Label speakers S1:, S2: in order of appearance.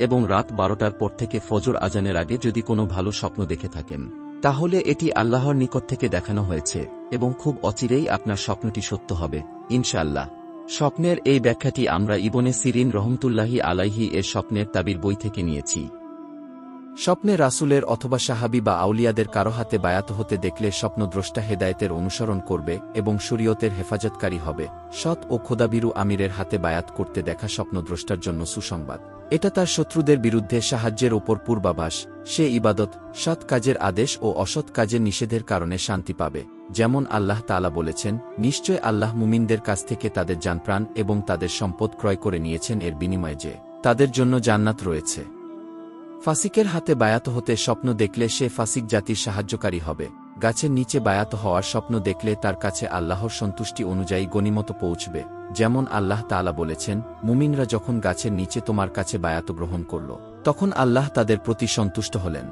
S1: এবং রাত বারোটার পর থেকে ফজর আজানের আগে যদি কোনো ভালো স্বপ্ন দেখে থাকেন, তাহলে এটি আল্লাহর নিকট থেকে দেখানো হয়েছে, এবং খুব অচিরেই আপনার স্বপ্নটি সত্য হবে ইনশাল্লাহ স্বপ্নের এই ব্যাখ্যাটি আমরা ইবনে সিরিন রহমতুল্লাহি আলাইহি এর স্বপ্নের তাবির বই থেকে নিয়েছি।
S2: স্বপ্নে রাসূলের অথবা সাহাবি বা আউলিয়াদের কারও হাতে বায়াত হতে দেখলে স্বপ্নদ্রষ্টা হেদায়েতের অনুসরণ করবে এবং শরীয়তের হেফাজতকারী হবে। সৎ ও খোদাবিরু আমিরের হাতে বায়াত করতে দেখা স্বপ্নদ্রষ্টার জন্য সুসংবাদ। এটা তার শত্রুদের বিরুদ্ধে সাহায্যের ওপর পূর্বাভাস। সে ইবাদত, সৎ কাজের আদেশ ও অসৎ কাজের নিষেধের কারণে শান্তি পাবে। যেমন আল্লাহ তালা বলেছেন, নিশ্চয় আল্লাহ মুমিনদের কাছ থেকে তাদের জানপ্রাণ এবং তাদের সম্পদ ক্রয় করে নিয়েছেন এর বিনিময়ে যে তাদের জন্য জান্নাত রয়েছে। ফাসিকের হাতে বায়াত হতে স্বপ্ন দেখলে সে ফাসিক জাতির সাহায্যকারী হবে। গাছের নিচে বায়াত হওয়ার স্বপ্ন দেখলে তার কাছে আল্লাহর সন্তুষ্টি অনুযায়ী গণিমত পৌঁছবে। যেমন আল্লাহ তালা বলেছেন, মুমিনরা যখন গাছের নিচে তোমার কাছে বায়াত গ্রহণ করল, তখন আল্লাহ তাদের প্রতি সন্তুষ্ট হলেন।